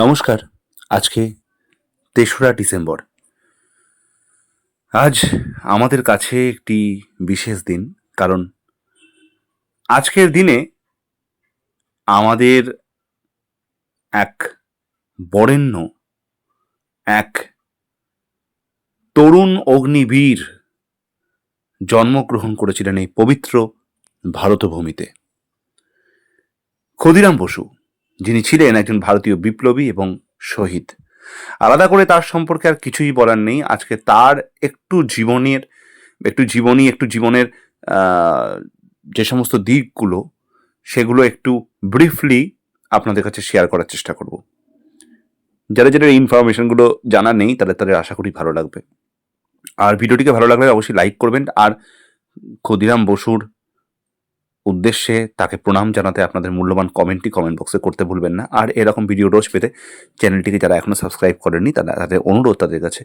নমস্কার, আজকে তেসরা ডিসেম্বর। আজ আমাদের কাছে একটি বিশেষ দিন, কারণ আজকের দিনে আমাদের এক বরেণ্য, এক তরুণ অগ্নিবীর জন্মগ্রহণ করেছিলেন এই পবিত্র ভারতভূমিতে। ক্ষুদিরাম বসু যিনি ছিলেন একজন ভারতীয় বিপ্লবী এবং শহীদ। আলাদা করে তার সম্পর্কে আর কিছুই বলার নেই। আজকে তার একটু জীবনের, একটু জীবনী, একটু জীবনের যে সমস্ত দিকগুলো, সেগুলো একটু ব্রিফলি আপনাদের কাছে শেয়ার করার চেষ্টা করব। যারা যারা ইনফরমেশনগুলো জানা নেই, তাদের তাদের আশা করি ভালো লাগবে। আর ভিডিওটিকে ভালো লাগলে অবশ্যই লাইক করবেন। আর ক্ষুদিরাম বসুর উদ্দেশ্যে তাকে প্রণাম জানাতে আপনাদের মূল্যবান কমেন্টটি কমেন্ট বক্সে করতে ভুলবেন না। আর এরকম ভিডিও রোজ পেতে চ্যানেলটিকে যারা এখনও সাবস্ক্রাইব করেননি, তারা তাদের অনুরোধ তাদের কাছে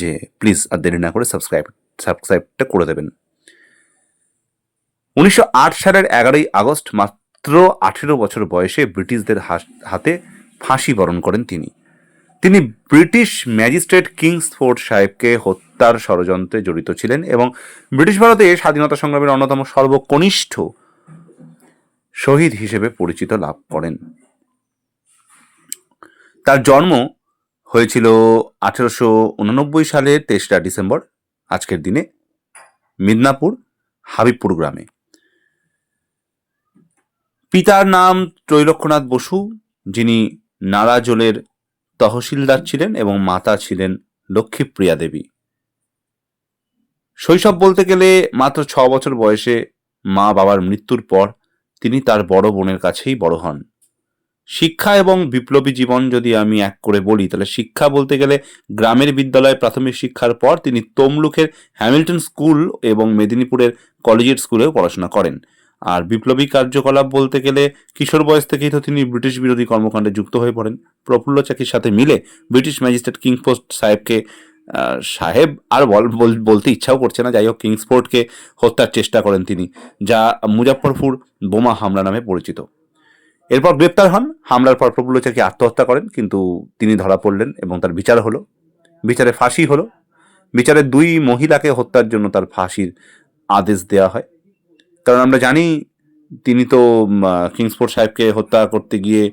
যে প্লিজ আর দেরি না করে সাবস্ক্রাইব সাবস্ক্রাইবটা করে দেবেন। উনিশশো আট সালের এগারোই আগস্ট মাত্র আঠেরো বছর বয়সে ব্রিটিশদের হাতে ফাঁসি বরণ করেন তিনি। তিনি ব্রিটিশ ম্যাজিস্ট্রেট কিংস কিংসফোর্ড সাহেবকে হত্যার ষড়যন্ত্রে জড়িত ছিলেন এবং ব্রিটিশ ভারতে স্বাধীনতা সংগ্রামের অন্যতম সর্বকনিষ্ঠ শহীদ হিসেবে পরিচিত লাভ করেন। তার জন্ম হয়েছিল আঠেরোশো উননব্বই সালের তেসরা ডিসেম্বর, আজকের দিনে মিদনাপুর, হাবিবপুর গ্রামে। পিতার নাম ত্রৈলক্ষ্যনাথ বসু, যিনি নারাজলের তহসিলদার ছিলেন এবং মাতা ছিলেন লক্ষ্মীপ্রিয়া দেবী। শৈশব বলতে গেলে মাত্র ছ বছর বয়সে মা বাবার মৃত্যুর পর তিনি তার বড় বোনের কাছেই বড় হন। শিক্ষা এবং বিপ্লবী জীবন যদি আমি এক করে বলি, তাহলে শিক্ষা বলতে গেলে গ্রামের বিদ্যালয়ে প্রাথমিক শিক্ষার পর তিনি তমলুকের হ্যামিল্টন স্কুল এবং মেদিনীপুরের কলেজিয়েট স্কুলেও পড়াশোনা করেন। আর বিপ্লবী কার্যকলাপ বলতে গেলে কিশোর বয়স থেকেই তো তিনি ব্রিটিশ বিরোধী কর্মকাণ্ডে যুক্ত হয়ে পড়েন। প্রফুল্ল চাকির সাথে মিলে ব্রিটিশ ম্যাজিস্ট্রেট কিংসপোর্ট সাহেবকে সাহেব আর বল- বল- বলতে ইচ্ছাও করছে না। যাই হোক কিংসপোর্টকে হত্যার চেষ্টা করেন তিনি, যা মুজাফরপুর বোমা হামলা নামে পরিচিত। এরপর গ্রেপ্তার হন। হামলার পর প্রফুল্ল চাকি আত্মহত্যা করেন, কিন্তু তিনি ধরা পড়লেন এবং তার বিচার হলো। বিচারে ফাঁসি হলো। বিচারে দুই মহিলাকে হত্যার জন্য তার ফাঁসির আদেশ দেওয়া হয়। কারণ আমরা জানি, তিনি তো কিংসফোর্ড সাহেবকে হত্যা করতে গিয়ে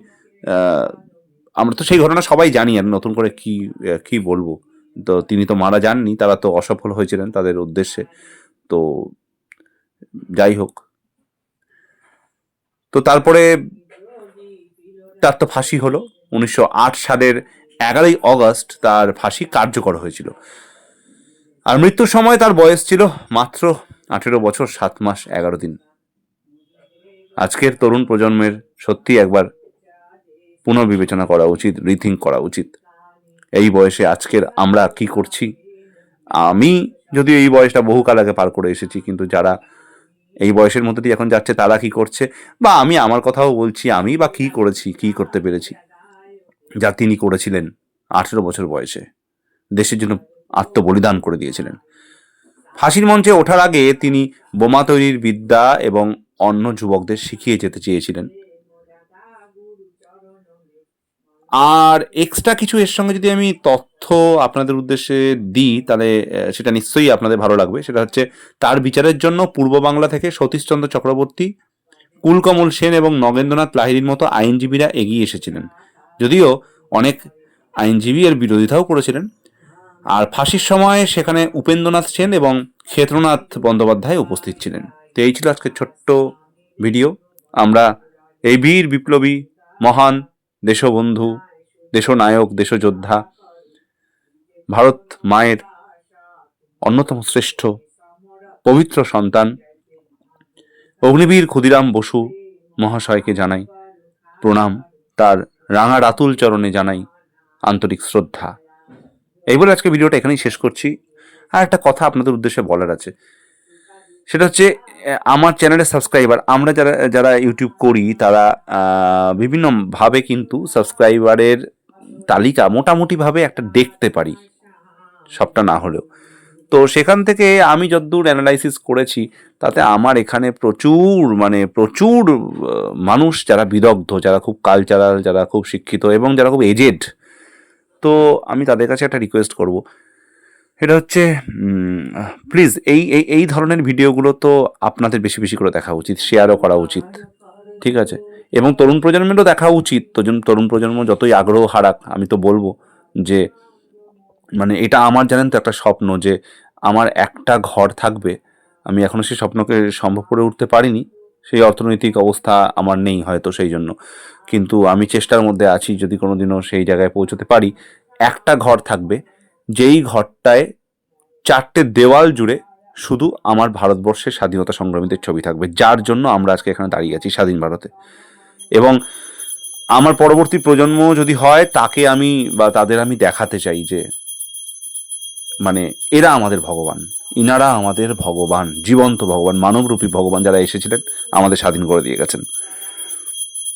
আমরা তো সেই ঘটনা সবাই জানি, আর নতুন করে কি কি বলব? তো তিনি তো মারা যাননি, তারা তো অসফল হয়েছিলেন তাদের উদ্দেশ্যে। তো যাই হোক। তো তারপরে তার তো ফাঁসি হলো। উনিশশো আট সালের এগারোই অগস্ট তার ফাঁসি কার্যকর হয়েছিল। আর মৃত্যুর সময় তার বয়স ছিল মাত্র আঠেরো বছর, সাত মাস, এগারো দিন। আজকের তরুণ প্রজন্মের সত্যি একবার পুনর্বিবেচনা করা উচিত, রিথিঙ্ক করা উচিত। এই বয়সে আজকের আমরা কি করছি? আমি যদিও এই বয়সটা বহুকাল আগে পার করে এসেছি, কিন্তু যারা এই বয়সের মধ্যে দিয়ে এখন যাচ্ছে, তারা কি করছে? বা আমি আমার কথাও বলছি, আমি বা কি করেছি, কি করতে পেরেছি? যা তিনি করেছিলেন আঠেরো বছর বয়সে। দেশের জন্য আত্মবলিদান করে দিয়েছিলেন। ফাঁসির মঞ্চে ওঠার আগে তিনি বোমা তৈরির বিদ্যা এবং অন্য যুবকদের শিখিয়ে যেতে চেয়েছিলেন। আর এক্সট্রা কিছু এর সঙ্গে যদি আমি তথ্য আপনাদের উদ্দেশ্যে দিই, তাহলে সেটা নিশ্চয়ই আপনাদের ভালো লাগবে। সেটা হচ্ছে, তার বিচারের জন্য পূর্ব বাংলা থেকে সতীশচন্দ্র চক্রবর্তী, কুলকমল সেন এবং নগেন্দ্রনাথ লাহিড়ির মতো আইনজীবীরা এগিয়ে এসেছিলেন। যদিও অনেক আইনজীবী এর বিরোধিতাও করেছিলেন। আর ফাঁসির সময় সেখানে উপেন্দ্রনাথ সেন এবং ক্ষেত্রনাথ বন্দ্যোপাধ্যায় উপস্থিত ছিলেন। তো এই ছিল আজকের ছোট্ট ভিডিও। আমরা এই বীর বিপ্লবী মহান দেশবন্ধু, দেশনায়ক, দেশযোদ্ধা, ভারত মায়ের অন্যতম শ্রেষ্ঠ পবিত্র সন্তান অগ্নিবীর ক্ষুদিরাম বসু মহাশয়কে জানাই প্রণাম, তার রাঙা রাতুল চরণে জানাই আন্তরিক শ্রদ্ধা। এই বলে আজকে ভিডিওটা এখানেই শেষ করছি। আর একটা কথা আপনাদের উদ্দেশ্যে বলার আছে। সেটা হচ্ছে আমার চ্যানেলের সাবস্ক্রাইবার আমরা যারা যারা ইউটিউব করি, তারা বিভিন্নভাবে কিন্তু সাবস্ক্রাইবারের তালিকা মোটামুটিভাবে একটা দেখতে পারি, সবটা না হলেও। তো সেখান থেকে আমি যতদূর অ্যানালাইসিস করেছি, তাতে আমার এখানে প্রচুর মানে প্রচুর মানুষ যারা বিদগ্ধ, যারা খুব কালচারাল যারা খুব শিক্ষিত এবং যারা খুব এজেড তো আমি তাদের কাছে একটা রিকোয়েস্ট করব। এটা হচ্ছে প্লিজ এই এই এই ধরনের ভিডিওগুলো তো আপনাদের বেশি বেশি করে দেখা উচিত শেয়ারও করা উচিত, ঠিক আছে? এবং তরুণ প্রজন্মেরও দেখা উচিত তরুণ তরুণ প্রজন্ম যতই আগ্রহ হারাক, আমি তো বলব যে মানে এটা আমার জানেন তো একটা স্বপ্ন যে, আমার একটা ঘর থাকবে, আমি এখনও সেই স্বপ্নকে সম্ভব করে উঠতে পারিনি, সেই অর্থনৈতিক অবস্থা আমার নেই হয়তো সেই জন্য। কিন্তু আমি চেষ্টার মধ্যে আছি, যদি কোনোদিনও সেই জায়গায় পৌঁছতে পারি, একটা ঘর থাকবে যেই ঘরটায় চারটে দেওয়াল জুড়ে শুধু আমার ভারতবর্ষের স্বাধীনতা সংগ্রামীদের ছবি থাকবে, যার জন্য আমরা আজকে এখানে দাঁড়িয়ে আছি স্বাধীন ভারতে। এবং আমার পরবর্তী প্রজন্ম যদি হয়, তাকে আমি বা তাদের আমি দেখাতে চাই যে মানে এরা আমাদের ভগবান, ইনারা আমাদের ভগবান, জীবন্ত ভগবান, মানবরূপী ভগবান যারা এসেছিলেন, আমাদের স্বাধীন করে দিয়ে গেছেন।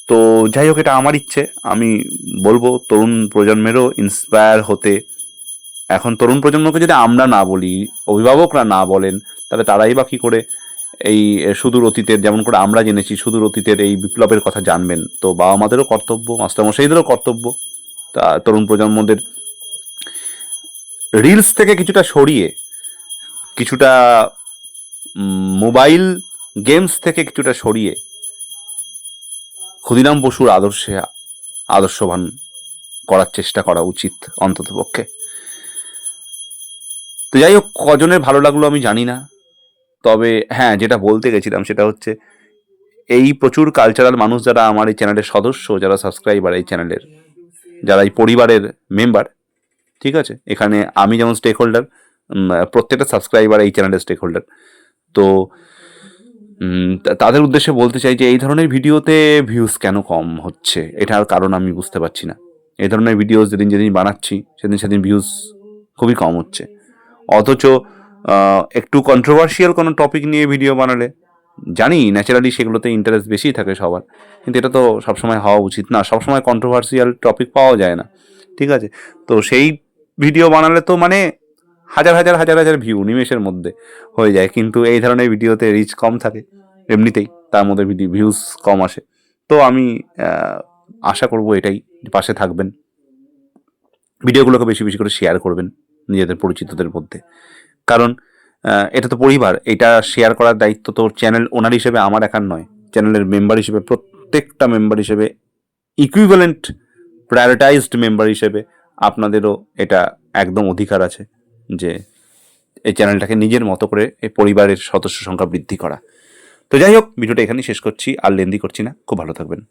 তো যাই হোক, এটা আমার ইচ্ছে। আমি বলব, তরুণ প্রজন্মেরও ইন্সপায়ার হতে এখন তরুণ প্রজন্মকে যদি আমরা না বলি, অভিভাবকরা না বলেন, তাহলে তারাই বা কী করে এই সুদূর অতীতের, যেমন করে আমরা জেনেছি, সুদূর অতীতের এই বিপ্লবের কথা জানবেন। তো বাবা মাদেরও কর্তব্য, মাস্টারমশাইদেরও কর্তব্য। তা তরুণ প্রজন্মদের রিলস থেকে কিছুটা সরিয়ে, কিছুটা মোবাইল গেমস থেকে কিছুটা সরিয়ে, ক্ষুদিরাম বসুর আদর্শে আদর্শবান করার চেষ্টা করা উচিত অন্তত পক্ষে তো যাই হোক, কজনের ভালো লাগল আমি জানি না। তবে হ্যাঁ যেটা বলতে গেছিলাম সেটা হচ্ছে, এই প্রচুর কালচারাল মানুষ যারা আমার এই চ্যানেলের সদস্য, যারা সাবস্ক্রাইবার এই চ্যানেলের যারা এই পরিবারের মেম্বার ঠিক আছে? এখানে আমি যেমন স্টেক হোল্ডার প্রত্যেকটা সাবস্ক্রাইবার এই চ্যানেলের স্টেক হোল্ডার তো তাদের উদ্দেশ্যে বলতে চাই যে, এই ধরনের ভিডিওতে ভিউজ কেন কম হচ্ছে? এটার কারণ আমি বুঝতে পারছি না। এই ধরনের ভিডিও যেদিন যেদিন বানাচ্ছি, সেদিন সেদিন ভিউজ খুবই কম হচ্ছে। অথচ একটু কন্ট্রোভার্সিয়াল কোনো টপিক নিয়ে ভিডিও বানালে, জানি ন্যাচারালি সেগুলোতে ইন্টারেস্ট বেশি থাকে সবার, কিন্তু এটা তো সবসময় হওয়া উচিত না, সবসময় কন্ট্রোভার্সিয়াল টপিক পাওয়া যায় না, ঠিক আছে? তো সেই ভিডিও বানালে তো মানে হাজার হাজার হাজার হাজার ভিউ নিমেষের মধ্যে হয়ে যায়, কিন্তু এই ধরনের ভিডিওতে রিচ কম থাকে, এমনিতেই তার মধ্যে ভিডিও ভিউজ কম আসে, তো আমি আশা করব এটাই, পাশে থাকবেন ভিডিওগুলোকে বেশি বেশি করে শেয়ার করবেন। নিজেদের পরিচিতদের মধ্যে। কারণ এটা তো পরিবার, এটা শেয়ার করার দায়িত্ব তো চ্যানেল ওনার হিসেবে আমার একার নয়। চ্যানেলের মেম্বার হিসেবে, প্রত্যেকটা মেম্বার হিসেবে ইকুইভ্যালেন্ট প্রায়োরিটাইজড মেম্বার হিসেবে আপনাদেরও এটা একদম অধিকার আছে যে, এই চ্যানেলটাকে নিজের মতো করে এই পরিবারের সদস্য সংখ্যা বৃদ্ধি করা। তো যাই হোক, ভিডিওটা এখানেই শেষ করছি, আর লেন্দি করছি না। খুব ভালো থাকবেন।